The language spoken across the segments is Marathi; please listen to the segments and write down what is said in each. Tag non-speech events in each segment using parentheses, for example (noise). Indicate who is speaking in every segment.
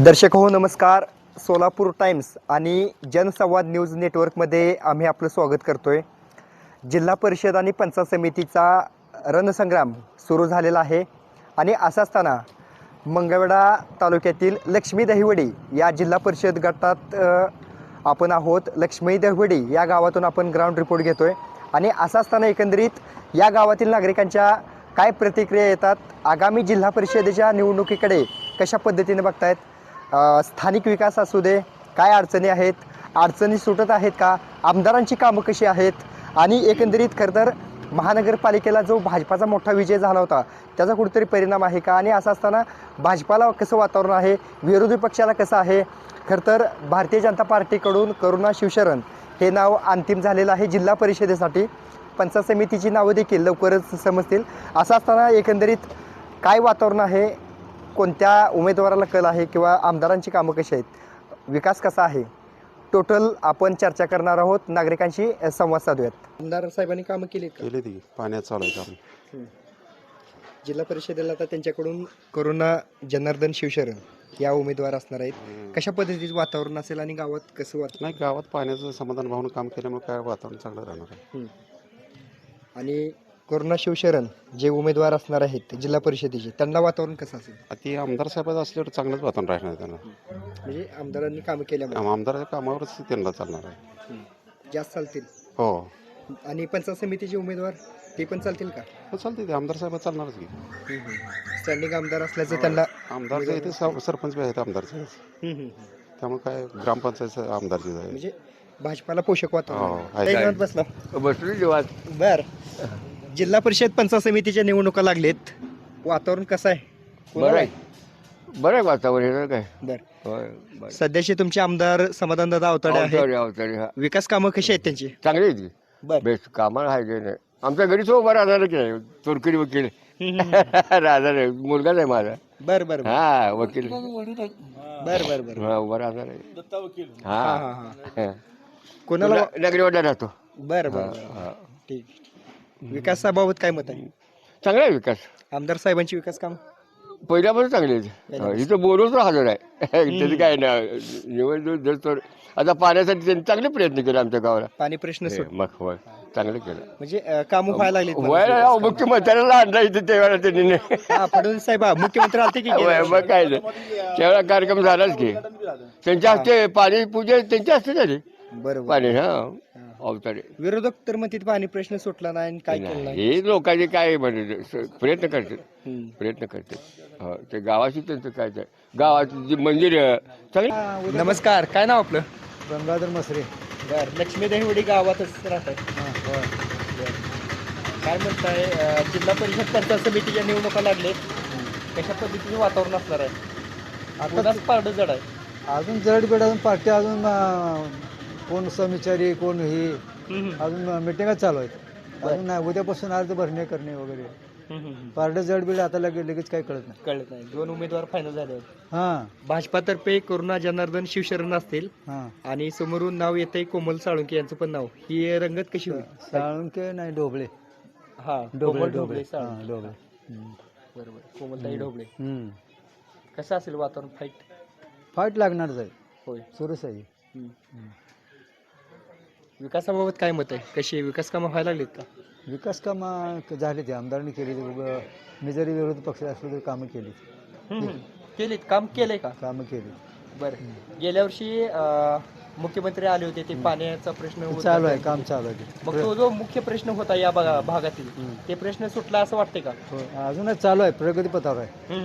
Speaker 1: दर्शक हो नमस्कार. सोलापूर टाइम्स आणि जनसंवाद न्यूज नेटवर्कमध्ये आम्ही आपलं स्वागत करतोय. जिल्हा परिषद आणि पंचायत समितीचा रणसंग्राम सुरू झालेला आहे. आणि असं असताना मंगळवेढा तालुक्यातील लक्ष्मी दहिवडी या जिल्हा परिषद गटात आपण आहोत. लक्ष्मी दहिवडी या गावातून आपण ग्राउंड रिपोर्ट घेतोय. आणि असं असताना एकंदरीत या गावातील नागरिकांच्या काय प्रतिक्रिया येतात? आगामी जिल्हा परिषदेच्या निवडणुकीकडे कशा पद्धतीने बघतायत? स्थानिक विकास असू दे काय अडचणी आहेत अडचणी सुटत आहेत का आमदारांची कामं कशी आहेत आणि एकंदरीत खरं तर महानगरपालिकेला जो भाजपाचा मोठा विजय झाला होता त्याचा कुठेतरी परिणाम आहे का? आणि असं असताना भाजपाला कसं वातावरण आहे विरोधी पक्षाला कसं आहे? खरं तर भारतीय जनता पार्टीकडून करुणा शिवशरण हे नाव अंतिम झालेलं आहे जिल्हा परिषदेसाठी. पंचायत समितीची नावं देखील लवकरच समजतील. असं असताना एकंदरीत काय वातावरण आहे कोणत्या उमेदवाराला कल आहे किंवा आमदारांची कामं कशी आहेत? विकास कसा आहे? टोटल आपण चर्चा करणार आहोत. नागरिकांशी संवाद साधूयात. आमदार साहेबांनी कामं केली का?
Speaker 2: केले ती पाण्यात चालू आहे काम.
Speaker 1: जिल्हा परिषदेला आता त्यांच्याकडून करुणा जनार्दन शिवशरण या उमेदवार असणार आहेत. कशा पद्धतीचं वातावरण असेल आणि गावात कसं वातावरण?
Speaker 2: नाही गावात पाण्याचं समाधान भावून काम केल्यामुळे काय वातावरण चांगलं राहणार आहे.
Speaker 1: आणि करुणा शिवशरण जे उमेदवार असणार आहेत जिल्हा परिषदेचे त्यांना वातावरण कसं असेल?
Speaker 2: ते आमदार साहेबाचं असल्यावर चांगलंच वातावरण राहणार त्यांना.
Speaker 1: म्हणजे आमदारांनी कामं केल्यामुळे?
Speaker 2: आम- आमदाराच्या कामावरच त्यांना चालणार आहे.
Speaker 1: जास्त चालतील?
Speaker 2: हो.
Speaker 1: आणि पंचायत समितीचे उमेदवार ते पण चालतील का?
Speaker 2: हो चालते ते. आमदार साहेब चालणारच की.
Speaker 1: स्टँडिंग आमदार असल्याचं त्यांना
Speaker 2: आमदारचं इथे स- सरपंच बी आहेत आमदारचे. त्यामुळे काय ग्रामपंचायत आमदारचीच आहे
Speaker 1: म्हणजे भाजपाला पोषक
Speaker 2: हो,
Speaker 1: वातावरण
Speaker 2: आहे.
Speaker 1: काही निवांत बसला.
Speaker 3: बसलो जेव्हा
Speaker 1: बर. जिल्हा परिषद पंचायत समितीच्या निवडणुका लागलेत. वातावरण कसं आहे?
Speaker 3: बरं आहे? बरं आहे वातावरण हे काय?
Speaker 1: बर.
Speaker 3: होय बरं.
Speaker 1: सध्याचे तुमचे आमदार समाधान दादा अवताडे आहेत.
Speaker 3: अवतारे अवतारे हा.
Speaker 1: विकास कामं कशी आहेत त्यांची?
Speaker 3: चांगली आहे ती
Speaker 1: बर.
Speaker 3: बेस्ट कामाला आहे नाही? आमच्या घरी तो उभा राहणार की नाही. तुरकरी वकील. (laughs) राहणार आहे. मुलगाच आहे माझा.
Speaker 1: बर बर बर.
Speaker 3: हा वकील.
Speaker 1: बर बर बर.
Speaker 3: हा उभा राहणार आहे.
Speaker 1: हा.
Speaker 3: हा
Speaker 1: हा हा.
Speaker 3: हा.
Speaker 1: कोणाला
Speaker 3: न- नगरीवाडा राहतो.
Speaker 1: बर बर बर.
Speaker 3: हा.
Speaker 1: ठीक. विकासाबाबत काय मत आहे?
Speaker 3: चांगला आहे विकास.
Speaker 1: आमदार साहेबांची विकास काम?
Speaker 3: पहिल्यापासून चांगली हा, इथं बोलूच हजर आहे. (laughs) त्याचं काय ना निवडणूक जर तर आता पाण्यासाठी त्यांनी चांगले प्रयत्न केले आमच्या गावाला.
Speaker 1: पाणी प्रश्न
Speaker 3: हे,
Speaker 1: सुट
Speaker 3: मग होय. चांगलं केलं.
Speaker 1: म्हणजे अं, कामं व्हायला लागली
Speaker 3: व्हायला मुख्यमंत्र्याला आणला इथे त्यावेळेला त्यांनी
Speaker 1: फडणवीस साहेब हा, मुख्यमंत्री आलते की (laughs)
Speaker 3: होय? मग काय नाही. त्यावेळेला कार्यक्रम झालाच की. त्यांच्या हस्ते पाणी पूजा त्यांच्या हस्ते झाली.
Speaker 1: बरोबर.
Speaker 3: पाणी हा. अवतारे.
Speaker 1: विरोधक तर म्हणते पाणी प्रश्न सुटला नाही आणि काय केलं नाही.
Speaker 3: हे लोकांचे काय म्हणजे स- प्रयत्न करतात.
Speaker 1: हम्म.
Speaker 3: प्रयत्न करतात. हो, ते गावाशी त्यांचं काय ते गावाची जी मंदिर चांगली
Speaker 1: नमस्कार काय नाव आपलं?
Speaker 4: गंगाधर मसरे
Speaker 1: बर लक्ष्मी देहवडी गावातच राहत काय म्हणताय अं, जिल्हा परिषद पंचायत समितीच्या निवडणुका लागलेत कशा पद्धतीचं वातावरण असणार आहे? उदास पारड जड आहे.
Speaker 4: अजून जरडीपेठ अजून पार्टी अजून अं, कोण समविचारी कोण ही. अजून मिटिंगच चालू आहेत. अजून नाही उद्यापासून अर्ज भरणे करणे वगैरे. पार्ट जडबीड आता लगे लगेच काही कळत नाही.
Speaker 1: कळत नाही. दोन उमेदवार फायनल झाले आहेत
Speaker 4: हां.
Speaker 1: भाजपातर्फे करुणा जनार्दन शिवशरण असतील.
Speaker 4: हां.
Speaker 1: आणि समोरून नाव येतंय कोमल साळुंके यांचं पण नाव. ही रंगत कशी होईल?
Speaker 4: साळुंके नाही डोबळे
Speaker 1: हा
Speaker 4: डोबळे डोबळे
Speaker 1: ढोबळे. साळुंके.
Speaker 4: डोबळे हम्म.
Speaker 1: बरोबर. कोमलताई ढोबळे.
Speaker 4: हम्म.
Speaker 1: कसं असेल वातावरण? फाईट
Speaker 4: फाईट लागणारच आहे.
Speaker 1: होय.
Speaker 4: सुरूच आहे.
Speaker 1: विकासाबाबत काय मत आहे? कशी आहे? विकास कामं व्हायला लागलीत का?
Speaker 4: विकास कामं झाले ते आमदारांनी केली मी जरी विरोधी पक्ष असलो तरी कामं केली
Speaker 1: केलीत? काम केलंय का?
Speaker 4: कामं केली.
Speaker 1: बरं. गेल्या वर्षी अं, मुख्यमंत्री आले होते ते पाण्याचा प्रश्न होता.
Speaker 4: चालू आहे काम चालू आहे ते.
Speaker 1: मग तो जो मुख्य प्रश्न होता या भागा- भागातील ते प्रश्न सुटला असं वाटतंय का?
Speaker 4: हो, अजूनच चालू आहे प्रगतीपथावर आहे.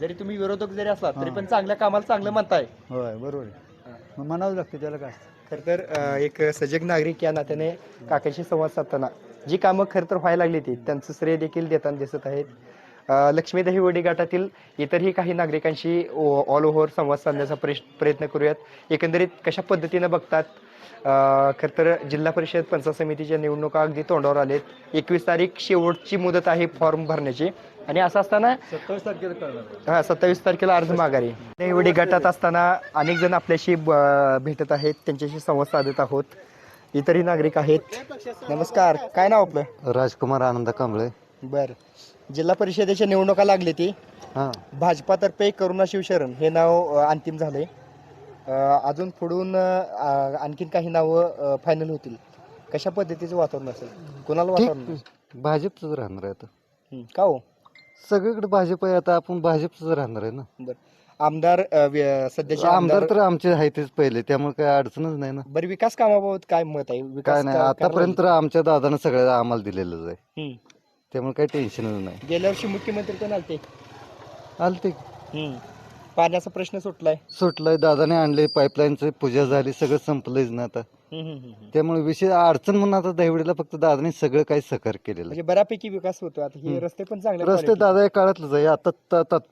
Speaker 1: जरी तुम्ही विरोधक जरी असला तरी पण चांगल्या कामाला चांगलं म्हणताय.
Speaker 4: होय बरोबर आहे. मग म्हणावं लागतं त्याला काय
Speaker 1: खर तर एक सजग नागरिक या नात्याने काकाशी संवाद साधताना जी कामं खर तर व्हायला लागली ती त्यांचं श्रेय देखील देताना दिसत आहेत. लक्ष्मी दहिवडी गटातील इतरही काही नागरिकांशी ऑल ओव्हर संवाद साधण्याचा प्रयत्न करूयात. एकंदरीत कशा पद्धतीनं बघतात? खरं तर जिल्हा परिषद पंचायत समितीच्या निवडणुका अगदी तोंडावर आलेत. एकवीस तारीख शेवटची मुदत आहे फॉर्म भरण्याची. आणि असं असताना
Speaker 4: सत्तावीस तारखेला
Speaker 1: हा सत्तावीस तारखेला अर्ज माघारी. एवढी गटात असताना अनेक जण आपल्याशी भेटत आहेत त्यांच्याशी संवाद साधत आहोत. इतरही नागरिक आहेत. नमस्कार. काय नाव आपलं?
Speaker 4: राजकुमार आनंद कांबळे.
Speaker 1: बर. जिल्हा परिषदेच्या निवडणुका लागली ती.
Speaker 4: हां.
Speaker 1: भाजपातर्फे करुणा शिवशरण हे नाव अ, अंतिम झालंय अ, अजून पुढून अ, आणखीन काही नावं फायनल होतील. कशा पद्धतीचं वातावरण असेल? कुणाला वातावरण
Speaker 5: ठीक भाजपचंच राहणार आहे आता.
Speaker 1: हं, का हो?
Speaker 5: सगळीकडे भाजप आहे आता. आपण भाजपच राहणार आहे ना.
Speaker 1: आमदार अ, व्य- सध्याचे
Speaker 5: आमदार
Speaker 1: आमदार
Speaker 5: तर आमचे आहे तेच पहिले. त्यामुळे काही अडचणच नाही ना.
Speaker 1: बरं विकास कामाबाबत काय मत आहे? विकास
Speaker 5: काय नाही.
Speaker 1: का-
Speaker 5: आतापर्यंत तर आमच्या दादानं सगळ्या आम्हाला दिलेलंच आहे.
Speaker 1: हं.
Speaker 5: त्यामुळे काही टेन्शनच नाही.
Speaker 1: गेल्या वर्षी मुख्यमंत्री पण आलते?
Speaker 5: आलते.
Speaker 1: हं. पाण्याचा प्रश्न सुटलाय.
Speaker 5: सुटलंय. दादाने आणले पाईपलाईनचं पूजा झाली सगळं संपलंच ना आता. त्यामुळे विषय अडचण म्हणून आता दहिवडीला फक्त दादाने सगळं काही सहकार केलेलं
Speaker 1: म्हणजे बऱ्यापैकी विकास होतो. आता हे. रस्ते पण चांगले
Speaker 5: रस्ते दादा या काळातलंच आहे. आता त- त-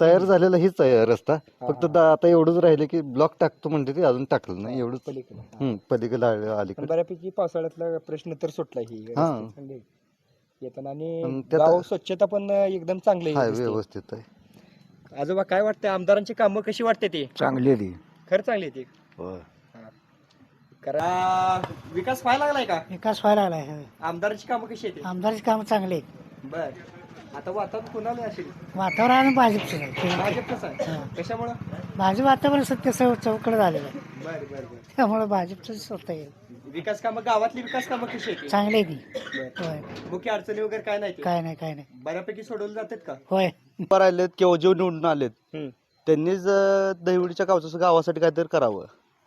Speaker 5: तयार झालेला हीच आहे रस्ता. फक्त दा- आता एवढंच राहिले की ब्लॉक टाकतो म्हणते ते अजून टाकलं नाही. एवढंच.
Speaker 1: पलीकडे. हा.
Speaker 5: हम्म पलीकडे आले-
Speaker 1: पण
Speaker 5: अलीकडे.
Speaker 1: बऱ्यापैकी पावसाळ्यातला प्रश्न तर सुटला ही. रस्ते
Speaker 5: हा.
Speaker 1: आणि
Speaker 5: पण त्यात-
Speaker 1: गाव स्वच्छता पण एकदम चांगली
Speaker 5: हाय
Speaker 1: दिसते.
Speaker 5: व्यवस्थित आहे.
Speaker 1: आजोबा काय वाटतंय आमदारांची कामं कशी वाटते ते?
Speaker 6: चांगली
Speaker 1: खरं चांगली ती. करा विकास व्हायला लागलाय का?
Speaker 7: विकास व्हायला लागलाय
Speaker 1: आमदारांची कामं कशी येते
Speaker 7: आमदारची कामं चांगली आहेत.
Speaker 1: बर. आता वातावरण कुणाला असेल
Speaker 7: वातावरण भाजपचं आहे
Speaker 1: भाजपच आहे.
Speaker 7: हा.
Speaker 1: कशामुळं?
Speaker 7: भाजप वातावरण सत्य चौकड झालेलं आहे.
Speaker 1: बर बर बर.
Speaker 7: त्यामुळे भाजपचं स्वतः येईल
Speaker 1: विकास कामं गावातली विकास कामं कशी येते
Speaker 7: चांगली ती.
Speaker 1: बर.
Speaker 7: होय.
Speaker 1: मुख्य अडचणी वगैरे काय नाही ते?
Speaker 7: काय नाही काय नाही.
Speaker 1: बऱ्यापैकी सोडवले जातात का?
Speaker 7: होय.
Speaker 8: राहिलेत किंवा जे निवडून आलेत.
Speaker 1: हम्म.
Speaker 8: त्यांनीच अं, दहिवडीच्या गावचं गावासाठी काहीतरी करावं.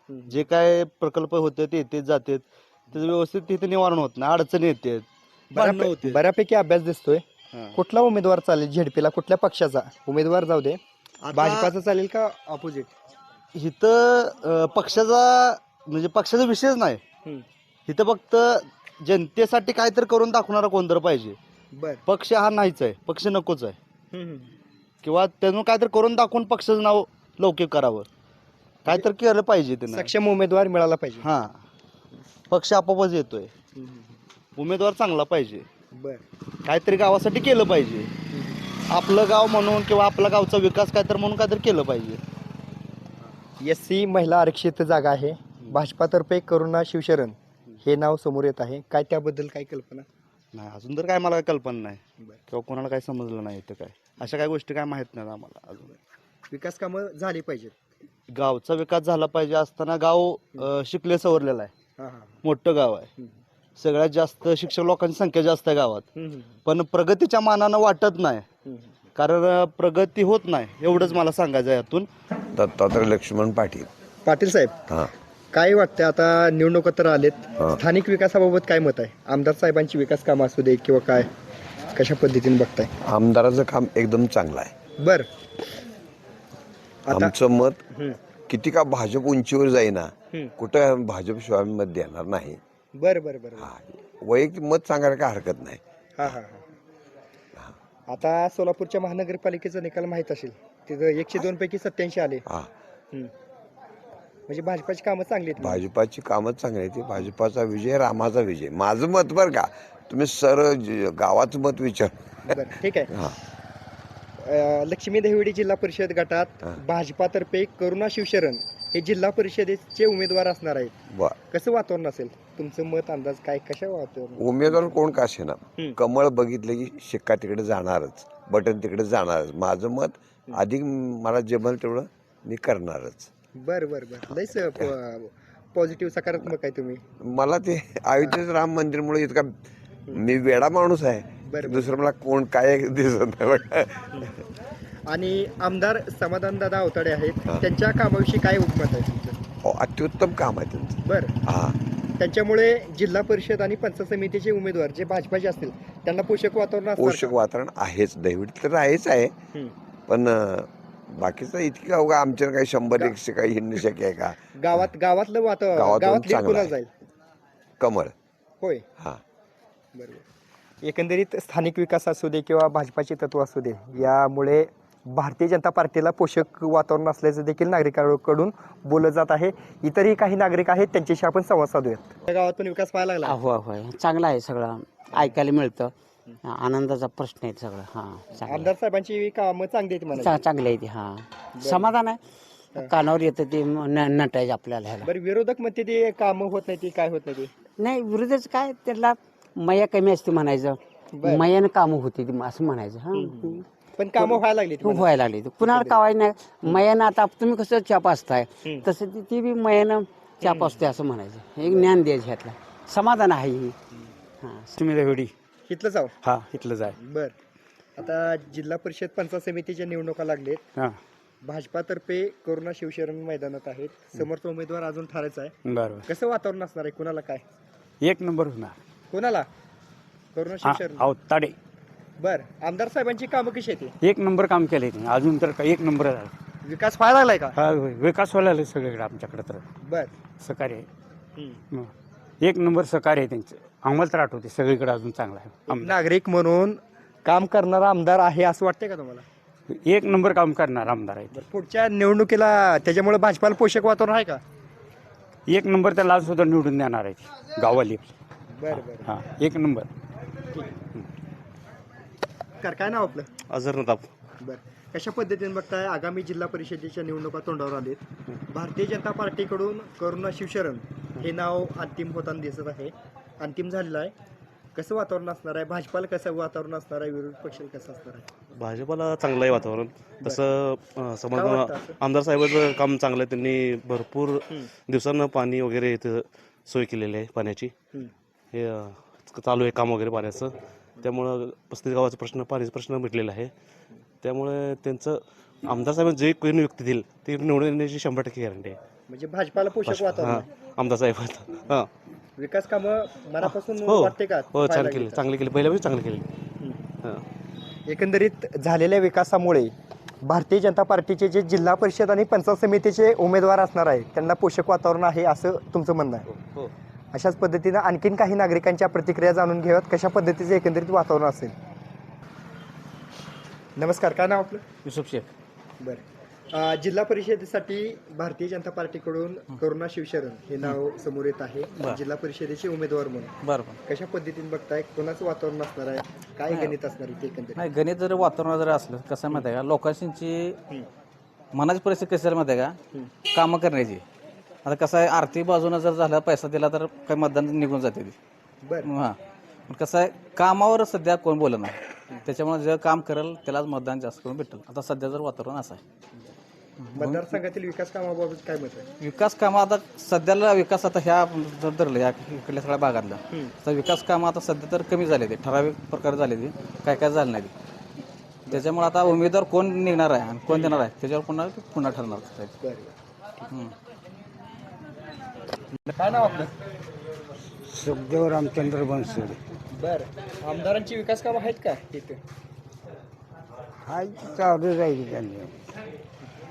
Speaker 1: हम्म.
Speaker 8: जे काय प्रकल्प होते ते येते जातात. त्याचं व्यवस्थित तिथे निवारण होत नाही अडचणी येतात. भांडणं
Speaker 1: बऱ्यापै-
Speaker 8: होते
Speaker 1: बऱ्यापैकी अभ्यास दिसतोय.
Speaker 8: हा.
Speaker 1: कुठला उमेदवार चालेल? झेडपीला कुठल्या पक्षाचा? उमेदवार जाऊ दे. भाजपाचा चालेल का ऑपोजिट
Speaker 8: इथं अं, पक्षाचा म्हणजे पक्षाचा विषयच नाही. इथं फक्त जनतेसाठी काहीतरी करून दाखवणारा कोणतरी पाहिजे.
Speaker 1: बर.
Speaker 8: पक्ष हा नाहीच आहे. पक्ष नकोच आहे. किंवा त्यातून काहीतरी करून दाखवून पक्षाचं नाव लौकिक करावं. काहीतरी केलं पाहिजे त्यानं.
Speaker 1: सक्षम उमेदवार मिळाला पाहिजे.
Speaker 8: हा. पक्ष आपोआपच येतोय. उमेदवार चांगला पाहिजे.
Speaker 1: बर.
Speaker 8: काहीतरी गावासाठी केलं पाहिजे. आपलं गाव म्हणून किंवा आपला गावचा विकास काहीतरी म्हणून काहीतरी केलं पाहिजे.
Speaker 1: एस सी महिला आरक्षित जागा आहे. भाजपातर्फे करुणा शिवशरण हे नाव समोर येत आहे. काय त्याबद्दल काय कल्पना?
Speaker 8: नाही अजून तर काय मला कल्पना नाही.
Speaker 1: बरं.
Speaker 8: किंवा कोणाला काही समजलं नाही इथं काय. अशा काही गोष्टी काय माहीत नाही आम्हाला अजून.
Speaker 1: विकास कामं झाली पाहिजेत.
Speaker 8: गावचा विकास झाला पाहिजे असताना गाव अं, शिकले सवरलेलं आहे.
Speaker 1: हा हा.
Speaker 8: मोठं गाव आहे.
Speaker 1: हम्म.
Speaker 8: सगळ्यात जास्त शिक्षक लोकांची संख्या जास्त आहे गावात.
Speaker 1: हम्म,
Speaker 8: पण प्रगतीच्या मानानं वाटत नाही.
Speaker 1: हम्म.
Speaker 8: कारण अं, प्रगती होत नाही. एवढंच मला सांगायचं आहे यातून.
Speaker 9: दत्तात्रय लक्ष्मण पाटील.
Speaker 1: पाटील साहेब.
Speaker 9: हां.
Speaker 1: काय वाटतं आता निवडणुका तर आलेत.
Speaker 9: हा.
Speaker 1: स्थानिक विकासाबाबत काय मत आहे? आमदार साहेबांची विकास कामं असू दे किंवा काय? कशा पद्धतीने बघताय?
Speaker 9: आमदाराचं काम एकदम चांगलं आहे.
Speaker 1: बर. आता
Speaker 9: आमचं मत
Speaker 1: हम्म,
Speaker 9: किती का भाजप उंचीवर जाईना
Speaker 1: हम्म.
Speaker 9: कुठं भाजप शिवाय मत देणार नाही.
Speaker 1: बर बर बर
Speaker 9: हा. वैयक्तिक मत सांगायला काय हरकत नाही.
Speaker 1: हा हा हा. आता सोलापूरच्या महानगरपालिकेचा निकाल माहीत असेल. तिथं एकशे दोन पैकी सत्याऐंशी आले.
Speaker 9: हा.
Speaker 1: हम्म. म्हणजे भाजपाची कामं चांगली आहेत
Speaker 9: भाजपाची कामच चांगली आहेत. भाजपाचा विजय रामाचा विजय. माझं मत बरं का तुम्ही सर गावाचं मत विचार.
Speaker 1: बरं ठीक आहे.
Speaker 9: हा.
Speaker 1: अं, लक्ष्मी देवडी जिल्हा परिषद गटात
Speaker 9: हा.
Speaker 1: भाजपातर्फे करुणा शिवशरण हे जिल्हा परिषदेचे उमेदवार असणार आहेत.
Speaker 9: बर
Speaker 1: कसं वातावरण असेल? तुमचं मत अंदाज काय? कशा वातावरण?
Speaker 9: उमेदवार कोण का असेना?
Speaker 1: हम्म.
Speaker 9: कमळ बघितलं की शिक्का तिकडे जाणारच बटन तिकडे जाणारच. माझं मत अधिक मला जमेल तेवढं मी करणारच.
Speaker 1: बर बर बर. लयच पॉझिटिव्ह सकारात्मक आहे तुम्ही.
Speaker 9: मला ते अयोध्येचं राम मंदिरमुळे इतका मी वेडा माणूस आहे.
Speaker 1: बरं.
Speaker 9: दुसरं मला कोण काय दिसत नाही.
Speaker 1: आणि आमदार समाधान दादा अवताडे आहेत. त्यांच्या कामाविषयी काय उपमत आहे तुमचं?
Speaker 9: हो, अत्युत्तम काम आहे त्यांचं.
Speaker 1: बर.
Speaker 9: हा.
Speaker 1: त्यांच्यामुळे जिल्हा परिषद आणि पंचायत समितीचे उमेदवार जे भाजपाचे असतील त्यांना पोषक वातावरण
Speaker 9: पोषक वातावरण आहेच. दैविड तर आहेच आहे. पण बाकीचं इतकी का उगा आमच्या काही शंभर एकशे काही हिंड शक्य आहे का?
Speaker 1: गावात गावातलं वातावरण
Speaker 9: गावातून
Speaker 1: गावात लीड
Speaker 9: चांगलं
Speaker 1: कुणाला
Speaker 9: आहे.
Speaker 1: जाईल?
Speaker 9: कमळ.
Speaker 1: होय.
Speaker 9: हा.
Speaker 1: बरोबर. एकंदरीत स्थानिक विकास असू दे किंवा भाजपाची तत्व असू दे यामुळे भारतीय जनता पार्टीला पोषक वातावरण असल्याचं देखील नागरिकांकडून बोललं जात आहे. इतरही काही नागरिक आहेत त्यांच्याशी आपण संवाद साधूयात. या गावात पण विकास व्हायला लागला.
Speaker 10: हो हो चांगलं आहे सगळं. ऐकायला मिळतं. आनंदाचा प्रश्न आहे सगळं. हां
Speaker 1: आमदार साहेबांची कामं चांगली आहेत म्हणा
Speaker 10: चांगलं आहे ते हां समाधान आहे. कानावर येतं ते म- न- नटायचं आपल्याला ह्याला.
Speaker 1: बरं विरोधक म्हणते ते कामं होत नाही ती काय होत नाही ती?
Speaker 10: नाही विरोधच काय त्याला मया कमी असते म्हणायचं.
Speaker 1: बरं.
Speaker 11: मयानं कामं होती ती असं म्हणायचं हा.
Speaker 1: पण कामं व्हायला लागली
Speaker 11: खूप व्हायला लागली कुणाला कावायचं नाही. मयानं आता तुम्ही कसं चाप असताय? तसं ती ती बी मयानं चाप असते असं म्हणायचं. एक ज्ञान द्यायचं ह्यातला. समाधान आहे ही. हां.
Speaker 6: तुम्ही होडी
Speaker 1: इथलं जाऊ
Speaker 6: हा इथलं जाय
Speaker 1: बर. आता जिल्हा परिषद पंचायत समितीच्या निवडणुका लागलेत.
Speaker 6: हा.
Speaker 1: भाजपातर्फे करुणा शिवशरण मैदानात आहेत. समोरचा उमेदवार अजून ठरायचा आहे.
Speaker 6: बरोबर.
Speaker 1: कसं वातावरण असणार आहे? कुणाला काय?
Speaker 6: एक नंबर होणार.
Speaker 1: कोणाला? करुणा
Speaker 6: हा
Speaker 1: शिवशरण.
Speaker 6: अहो ताडे.
Speaker 1: बर. आमदार साहेबांची कामं कशी आहेत
Speaker 6: एक नंबर काम त्यांनी. अजून तर काय एक नंबर झालं.
Speaker 1: विकास व्हायला लागलाय का?
Speaker 6: हा होय. विकास व्हायला लागले सगळीकडे आमच्याकडे तर.
Speaker 1: बर.
Speaker 6: सहकार्य आहे. हं. एक नंबर सहकार्य आहे त्यांचं. आम्हाला तर आठवते सगळीकडे अजून चांगला आहे.
Speaker 1: नागरिक म्हणून काम करणारा आमदार आहे असं वाटतंय का तुम्हाला?
Speaker 6: एक नंबर काम करणार आमदार आहे
Speaker 1: बरं, पुढच्या निवडणुकीला त्याच्यामुळे भाजपाला पोषक वातावरण आहे का?
Speaker 6: एक नंबर त्याला सुद्धा निवडून देणार आहे गावाली
Speaker 1: बरं बरं.
Speaker 6: हा एक नंबर.
Speaker 1: कर काय नाव आपलं?
Speaker 12: अजर नदाब
Speaker 1: बर. कशा पद्धतीने बघताय आगामी जिल्हा परिषदेच्या निवडणुका तोंडावर आलेत? भारतीय जनता पार्टीकडून करुणा शिवशरण हे नाव अंतिम होताना दिसत आहे. अंतिम झालेलं आहे. कसं वातावरण असणार आहे? भाजपाला कसं वातावरण असणार आहे? विरोधी पक्षाला कसं असणार आहे?
Speaker 2: भाजपाला चांगलं आहे वातावरण. तसं अं,
Speaker 1: काय
Speaker 2: समज
Speaker 1: वाटतं असं?
Speaker 2: आमदार साहेबाचं काम चांगलं आहे. त्यांनी भरपूर. दिवसांना पाणी वगैरे इथं सोय केलेली आहे पाण्याची.
Speaker 1: हं.
Speaker 2: हे अं, चालू आहे काम वगैरे पाण्याचं. त्यामुळं पस्तीस गावाचा प्रश्न पाण्याचा प्रश्न मिटलेला आहे. त्यामुळे त्यांचं आमदार साहेब जे कोणी व्यक्ती देईल ते निवडून येण्याची शंभर टक्के गॅरंटी आहे.
Speaker 1: म्हणजे भाजपाला पोषक वातावरण
Speaker 2: हां. आमदार साहेब. हां.
Speaker 1: विकास कामं मनापासून
Speaker 2: हो.
Speaker 1: वाटते का?
Speaker 2: हो छान
Speaker 1: लागली
Speaker 2: केले? चांगले केले. पहिल्या चांगले केले.
Speaker 1: हं.
Speaker 2: हां.
Speaker 1: एकंदरीत झालेल्या विकासामुळे भारतीय जनता पार्टीचे जे जिल्हा परिषद आणि पंचायत समितीचे उमेदवार असणार आहे त्यांना पोषक वातावरण आहे असं तुमचं म्हणणं आहे?
Speaker 2: हो
Speaker 1: अशाच पद्धतीनं आणखीन काही नागरिकांच्या प्रतिक्रिया जाणून घेऊयात. कशा पद्धतीचं एकंदरीत वातावरण असेल? नमस्कार काय नाव आपलं?
Speaker 6: युसुफ शेख.
Speaker 1: बरं. अं, जिल्हा परिषदेसाठी भारतीय जनता पार्टीकडून करुणा शिवशरण हे नाव समोर येत आहे. जिल्हा परिषदेचे उमेदवार म्हणून.
Speaker 6: बरं
Speaker 1: कशा पद्धतीने बघताय? कोणाचं वातावरण असणार आहे? काय गणित असणार आहे ते एकंदरीत?
Speaker 6: नाही गणित जर वातावरण जर असलं कसं आहे माहिती आहे का? लोकांची मनाची परिस्थिती कशी आहे माहिती आहे का? कामं करण्याची. आता कसं आहे आर्थिक बाजूनं जर झाला पैसा दिला तर काही मतदान निघून जाते ती.
Speaker 1: बरं.
Speaker 6: हां. पण कसं आहे कामावर सध्या कोण बोलत नाही. त्याच्यामुळे जे काम करेल त्यालाच मतदान जास्त करून भेटेल. आता सध्या जर वातावरण असं आहे.
Speaker 1: मतदारसंघातील विकास कामाबाबत काय मत आहे?
Speaker 6: विकास कामं आता सध्याला विकास आता ह्या जर धरलं या इकडल्या सगळ्या भागातलं तर विकास कामं आता सध्या तर कमी झाले ते ठराविक प्रकारे झाले ते काय काय झालं नाही. ते. त्याच्यामुळे आता उमेदवार कोण निघणार आहे आणि कोण देणार आहे? त्याच्यावर पुन्हा पुन्हा ठरणार. हम्म.
Speaker 1: काय नाव आपलं?
Speaker 13: सुखदेव रामचंद्र बनसोडे.
Speaker 1: बर. आमदारांची विकास कामं आहेत का तिथे
Speaker 13: हा चालू राहील त्यांनी.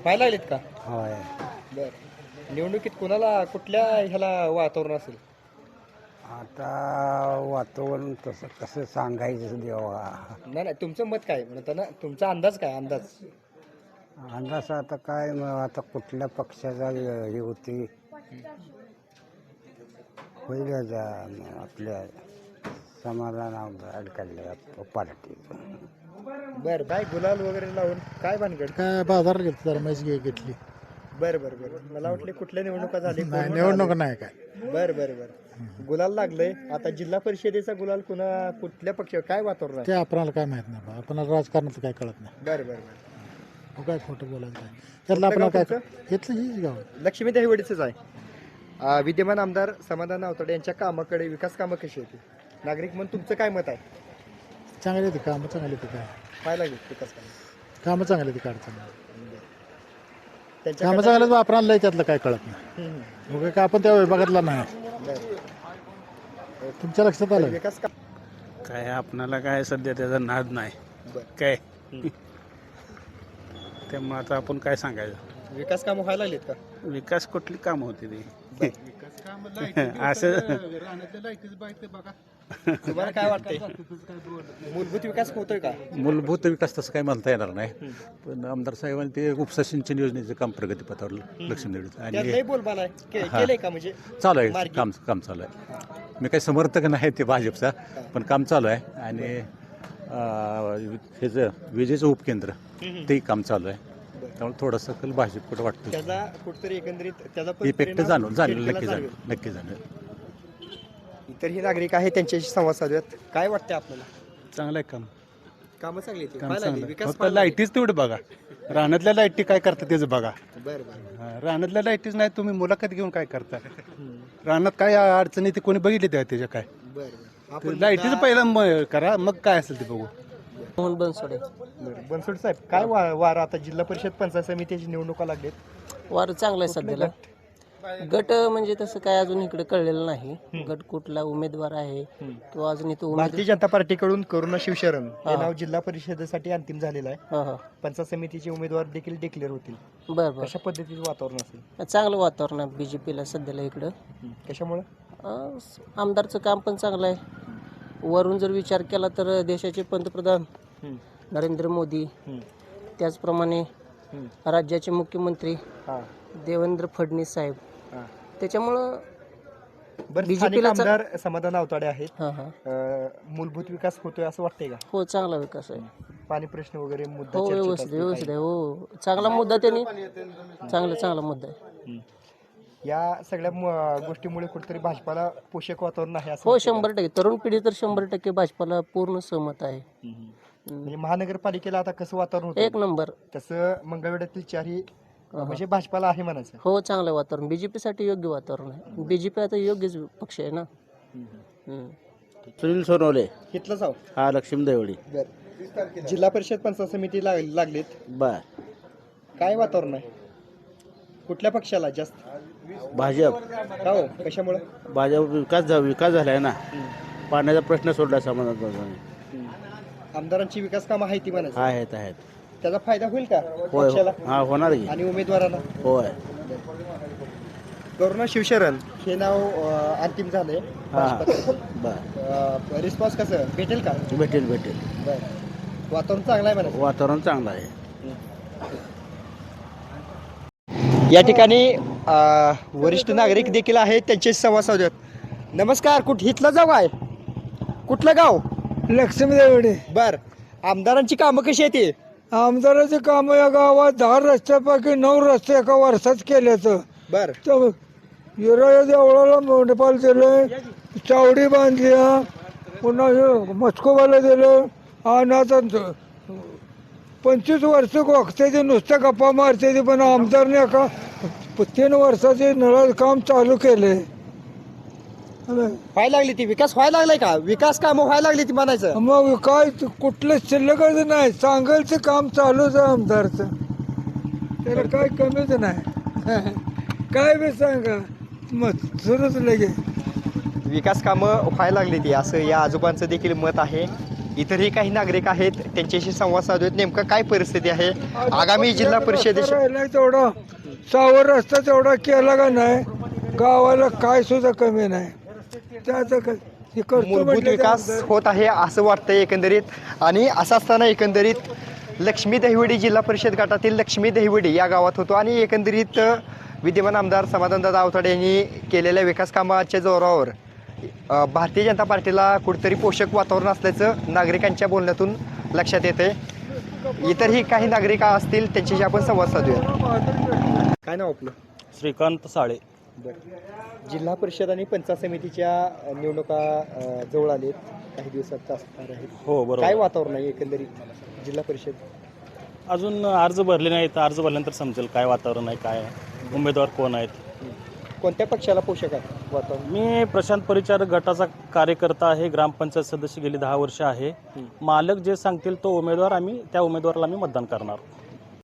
Speaker 1: पाहायला लागलेत का?
Speaker 13: होय.
Speaker 1: बर. निवडणुकीत कोणाला कुठल्या ह्याला वातावरण असेल?
Speaker 13: आता वातावरण तसं कसं सांगायचं देवा.
Speaker 1: नाही नाही तुमचं मत काय? म्हणता ना तुमचा अंदाज काय अंदाज?
Speaker 13: अंदाज आता काय आता कुठल्या पक्षाचा हे होती? होईल आता आपल्या समाधान अडकल्या पार्टीचं
Speaker 1: बर काय गुलाल वगैरे लावून. काय भानगड?
Speaker 14: काय बाजार घेतली जरा म्हैस घे घेतली.
Speaker 1: बर बर बर. मला वाटले कुठल्या निवडणुका झाली
Speaker 14: नाही निवडणूक नाही काय.
Speaker 1: बर बर बर. गुलाल लागलंय. आता जिल्हा परिषदेचा गुलाल कुणा कुठल्या पक्ष काय वातावरण आहे?
Speaker 14: ते आपणाला काय माहीत नाही बा. आपणाला राजकारणाचं काय कळत नाही.
Speaker 1: बर बर बर.
Speaker 14: काय खोटं बोलायचं काय? त्यातलं आपल्याला काय
Speaker 1: तुमचं?
Speaker 14: इथलं हीच गाव
Speaker 1: लक्ष्मी आहे. अं, विद्यमान आमदार समाधान आवताडे यांच्या कामाकडे विकास कामं कशी होती? नागरिक म्हणून तुमचं काय मत आहे?
Speaker 14: चांगली ती कामं चांगली ती काय
Speaker 1: काय लागेल विकास कामं.
Speaker 14: कामं चांगली ती काढताना
Speaker 1: त्यांच्या
Speaker 14: कामं चांगली आपणाला लय त्यातलं काय कळत नाही. मग काय आपण त्या विभागातला नाही. तुमच्या लक्षात आलं?
Speaker 1: विकास का
Speaker 6: काय आपणाला काय सध्या त्याचा नाद नाही.
Speaker 1: बर.
Speaker 6: काय? त्यामुळे आता आपण काय सांगायचं?
Speaker 1: विकास कामं व्हायला लागलीत का?
Speaker 6: विकास कुठली कामं होती ती? असं.
Speaker 1: तुम्हाला काय वाटतंय मूलभूत विकास होतोय का?
Speaker 15: मूलभूत विकास तसं काही म्हणता येणार नाही. पण आमदार साहेबांनी ते उपसा सिंचन योजनेचं काम प्रगतीपथावर लक्ष
Speaker 1: त्यात
Speaker 15: आणि
Speaker 1: बोलबाला
Speaker 15: हा.
Speaker 1: केलंय का म्हणजे?
Speaker 15: चालू आहे? काम काम चालू आहे. मी काही समर्थक नाही ते भाजपचा पण काम चालू आहे. आणि ह्याचं विजेचं उपकेंद्र तेही काम चालू आहे. त्यामुळे थोडंसं कल भाजपकडे वाटतं
Speaker 1: त्याचा कुठतरी एकंदरीत त्याचा पण
Speaker 15: इफेक्ट
Speaker 1: परिणाम
Speaker 15: जाणवलं
Speaker 1: शेतकऱ्याला
Speaker 15: नक्की
Speaker 1: जाणवेल.
Speaker 15: जाणवलं. नक्की जाणवलं
Speaker 1: इतरही नागरिक आहेत त्यांच्याशी संवाद साधूयात. काय वाटतंय आपल्याला?
Speaker 8: चांगलं आहे काम.
Speaker 1: कामं चांगली आहेत.
Speaker 8: काम
Speaker 1: व्हायला लागली.
Speaker 8: चांगलं
Speaker 1: विकास
Speaker 8: फक्त
Speaker 1: व्हायला लागली.
Speaker 8: लाईटीच तेवढं बघा. रानातल्या लाईटी काय करतात त्याचं बघा.
Speaker 1: बरं बरं
Speaker 8: हा, रानातल्या लाईटीच नाही तुम्ही मुलाखत घेऊन काय करता? रानात काय अडचणी ते कोणी बघितली त्या त्याच्या काय?
Speaker 1: बरं बरं.
Speaker 8: लाईटीचं पहिलं म- करा मग काय असेल ते बघू.
Speaker 10: मोहन बनसोडे
Speaker 1: बरं बनसोड साहेब काय वा वार आता? जिल्हा परिषद पंचायत समितीची निवडणुका लागलेत.
Speaker 10: वार चांगला आहे सध्याला. गट? म्हणजे तसं काय अजून इकडे कळलेलं नाही. गट कुठला उमेदवार आहे किंवा अजून इथं उमेदवार
Speaker 1: भारतीय जनता पार्टीकडून करुणा शिवशरण हे
Speaker 10: हा.
Speaker 1: नाव जिल्हा परिषदेसाठी अंतिम झालेलं आहे.
Speaker 10: हा हा.
Speaker 1: पंचायत समितीचे उमेदवार देखील डिक्लेअर होतील.
Speaker 10: बरं बरं.
Speaker 1: कशा पद्धतीचं वातावरण असेल?
Speaker 10: चांगलं वातावरण आहे बी जे पीला सध्याला इकडं.
Speaker 1: कशामुळे?
Speaker 10: अं, आमदारचं काम पण चांगलं आहे. वरून जर विचार केला तर देशाचे पंतप्रधान नरेंद्र मोदी. त्याचप्रमाणे राज्याचे मुख्यमंत्री देवेंद्र फडणवीस साहेब. त्याच्यामुळं
Speaker 1: बरं स्थानिक
Speaker 10: ला चा-
Speaker 1: आमदार समाधान अवताडे आहेत.
Speaker 10: हां हां.
Speaker 1: अं, मूलभूत विकास होतोय असं वाटतंय का?
Speaker 10: हो चांगला विकास आहे.
Speaker 1: पाणी प्रश्न वगैरे मुद्दा
Speaker 10: हो
Speaker 1: चर्चेत
Speaker 10: व्यवस्थित
Speaker 1: असतील
Speaker 10: व्यवस्थित आहे हो. चांगला मुद्दा त्यांनी चांगला चांगला मुद्दा आहे.
Speaker 1: काही. या सगळ्या मु- गोष्टीमुळे कुठेतरी भाजपाला पोषक वातावरण आहे असं
Speaker 10: हो शंभर टक्के. तरुण पिढी तर शंभर टक्के भाजपाला पूर्ण सहमत आहे?
Speaker 1: म्हणजे महानगरपालिकेला आता कसं वातावरण होतं?
Speaker 10: एक नंबर.
Speaker 1: तसं मंगळवेढ्यातील चारही म्हणजे भाजपाला आहे म्हणायचं.
Speaker 10: हो चांगलं वातावरण. बीजेपी साठी योग्य वातावरण आहे. बीजेपी आता योग्यच पक्ष आहे ना. हम्म.
Speaker 8: सुनील सोनवले.
Speaker 1: इथलंच आहो.
Speaker 8: हा लक्ष्मी देवडी.
Speaker 1: बर. जिल्हा परिषद पंचायत समिती लाग- लागलीत.
Speaker 8: बर.
Speaker 1: काय वातावरण आहे? कुठल्या पक्षाला जास्त?
Speaker 8: भाजप.
Speaker 1: का हो? कशामुळे?
Speaker 8: भाजप विकास झा विकास झालाय ना. पाण्याचा प्रश्न सोडला समाजात
Speaker 1: आमदारांची विकास कामं आहे ती म्हणायचं.
Speaker 8: आहेत आहेत.
Speaker 1: त्याचा फायदा होईल का?
Speaker 8: होय
Speaker 1: पक्षाला?
Speaker 8: हा होणार की.
Speaker 1: आणि उमेदवारांना
Speaker 8: होय.
Speaker 1: करुणा शिवशरण हे नाव अं, अंतिम झालंय.
Speaker 8: हा. बर.
Speaker 1: रिस्पॉन्स कसं? भेटेल का?
Speaker 8: भेटेल भेटेल.
Speaker 1: बर. वातावरण चांगलं आहे म्हणायचं.
Speaker 8: वातावरण चांगलं आहे.
Speaker 1: या ठिकाणी वरिष्ठ नागरिक देखील आहेत त्यांचे संवाद साधूयात. नमस्कार कुठ इथलं जाऊ आहे कुठलं गाव?
Speaker 4: लक्ष्मी देवडे
Speaker 1: बर. आमदारांची कामं कशी आहेत ती?
Speaker 4: आमदाराचे काम या गावात दहा रस्त्यापैकी नऊ रस्ते एका वर्षात केल्याचं
Speaker 1: बर.
Speaker 4: तर युरा देवळाला मंडपाल दिलं चावडी बांधली पुन्हा हे मस्कोबाला दिलं ज- पंचवीस वर्ष गोखते ते नुसत्या गप्पा मारते ते पण आमदारने एका तीन वर्षाचे नळ काम चालू केले.
Speaker 1: व्हायला लागली ती. विकास व्हायला लागलाय का? विकास कामं व्हायला लागली ती म्हणायचं.
Speaker 4: मग काय कुठलं शिल्लकच नाही. सांगायचं काम चालूच आहे आमदारचं. त्याला काय कमीच नाही. (laughs) काय बी सांगा. मग सुरूच लगे
Speaker 1: विकास कामं व्हायला लागली ती. असं या आजोबांचं देखील मत आहे. इतरही काही नागरिक आहेत त्यांच्याशी संवाद साधूयात. नेमकं काय परिस्थिती आहे? आगामी जिल्हा परिषदेची
Speaker 4: राहिलाय तेवढा. सावर रस्ता तेवढा केला का नाही? गावाला काय सुद्धा कमी नाही. त्याचं काय हे करतो
Speaker 1: मूलभूत
Speaker 4: म्हटलं
Speaker 1: विकास. होत आहे असं वाटतंय एकंदरीत. आणि असं असताना एकंदरीत लक्ष्मी दहिवडी जिल्हा परिषद गटातील लक्ष्मी दहिवडी या गावात होतो. आणि एकंदरीत अ, विद्यमान आमदार समाधानदादा आवताडे यांनी केलेल्या विकास कामाच्या जोरावर अ, भारतीय जनता पार्टीला कुठेतरी पोषक वातावरण असल्याचं नागरिकांच्या बोलण्यातून लक्षात येते इतरही काही नागरिक असतील त्यांच्याशी आपण संवाद साधूया. काय नाव आपलं?
Speaker 12: श्रीकांत साळे.
Speaker 1: जिल्हा परिषद आणि पंचायत समितीच्या अ, निवडणुका अ, जवळ आलेत. काही दिवसात असणार आहेत.
Speaker 12: हो
Speaker 1: काय वातावरण आहे एकंदरीत जिल्हा परिषद?
Speaker 12: अजून अर्ज भरले नाहीत. अर्ज भरल्यानंतर समजेल काय वातावरण आहे काय आहे. उमेदवार कोण आहेत?
Speaker 1: कोणत्या पक्षाला पोषक आहे वातावरण?
Speaker 12: मी प्रशांत परिचारक गटाचा कार्यकर्ता आहे. ग्रामपंचायत सदस्य गेली दहा वर्ष आहे. मालक जे सांगतील तो उमेदवार आम्ही त्या उमेदवाराला आम्ही मतदान करणार.